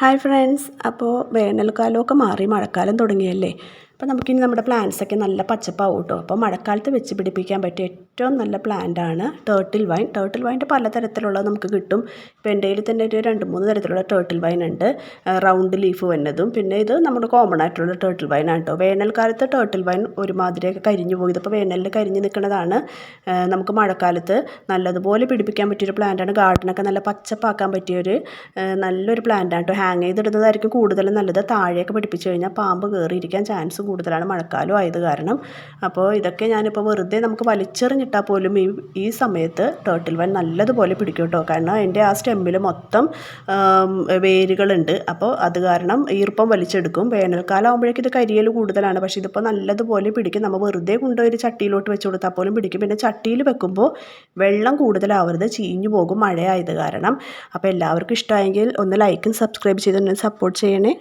Hi friends അപ്പോൾ വേനൽക്കാലമൊക്കെ മാറി മഴക്കാലം തുടങ്ങിയല്ലേ? അപ്പോൾ നമുക്കിനി നമ്മുടെ പ്ലാന്റ്സ് ഒക്കെ നല്ല പച്ചപ്പാവും കേട്ടോ അപ്പോൾ മഴക്കാലത്ത് വെച്ച് പിടിപ്പിക്കാൻ പറ്റിയ ഏറ്റവും നല്ല പ്ലാന്റ് ആണ് ടേർട്ടിൽ വൈൻ ടേർട്ടിൽ വൈന്റെ പലതരത്തിലുള്ളത് നമുക്ക് കിട്ടും. ഇപ്പോൾ എന്റെ തന്നെ ഒരു രണ്ട് മൂന്ന് തരത്തിലുള്ള ടേർട്ടിൽ വൈൻ ഉണ്ട്. റൗണ്ട് ലീഫ് വന്നതും. പിന്നെ ഇത് നമ്മുടെ കോമൺ ആയിട്ടുള്ള ടേർട്ടിൽ വൈൻ ആണ് കേട്ടോ വേനൽക്കാലത്ത് ടേർട്ടിൽ വൈൻ ഒരുമാതിരിയൊക്കെ കരിഞ്ഞു പോയത്. അപ്പോൾ വേനലിൽ കരിഞ്ഞു നിൽക്കുന്നതാണ്. നമുക്ക് മഴക്കാലത്ത് നല്ലതുപോലെ പിടിപ്പിക്കാൻ പറ്റിയൊരു പ്ലാന്റാണ് ഗാർഡനൊക്കെ നല്ല പച്ചപ്പാക്കാൻ പറ്റിയൊരു നല്ലൊരു പ്ലാന്റാണ് കേട്ടോ ഹാങ് ചെയ്തിടുന്നതായിരിക്കും കൂടുതലും നല്ലത്. താഴെയൊക്കെ പിടിപ്പിച്ച് കഴിഞ്ഞാൽ പാമ്പ് കയറിയിരിക്കാൻ ചാൻസ് കൂടുതലാണ് മഴക്കാലം ആയത് കാരണം. അപ്പോൾ ഇതൊക്കെ ഞാനിപ്പോൾ വെറുതെ നമുക്ക് വലിച്ചെറിഞ്ഞിട്ടാൽ പോലും ഈ ഈ സമയത്ത് ടേർട്ടിൽ വൻ നല്ലതുപോലെ പിടിക്കും കേട്ടോ കാരണം എന്റെ ആ സ്റ്റെമ്മിൽ മൊത്തം വേരുകളുണ്ട്. അപ്പോൾ അത് കാരണം ഈർപ്പം വലിച്ചെടുക്കും. വേനൽക്കാലം ആകുമ്പോഴേക്കും ഇത് കരിയൽ കൂടുതലാണ്. പക്ഷേ ഇതിപ്പോൾ നല്ലതുപോലെ പിടിക്കും. നമ്മൾ വെറുതെ കൊണ്ടുപോയി ചട്ടിയിലോട്ട് വെച്ച് കൊടുത്താൽ പോലും പിടിക്കും. പിന്നെ ചട്ടിയിൽ വെക്കുമ്പോൾ വെള്ളം കൂടുതലാവരുത്. ചീഞ്ഞു പോകും മഴയായത് കാരണം. അപ്പോൾ എല്ലാവർക്കും ഇഷ്ടമായെങ്കിൽ ഒന്ന് ലൈക്കും സബ്സ്ക്രൈബ് ചെയ്ത് സപ്പോർട്ട് ചെയ്യണേ.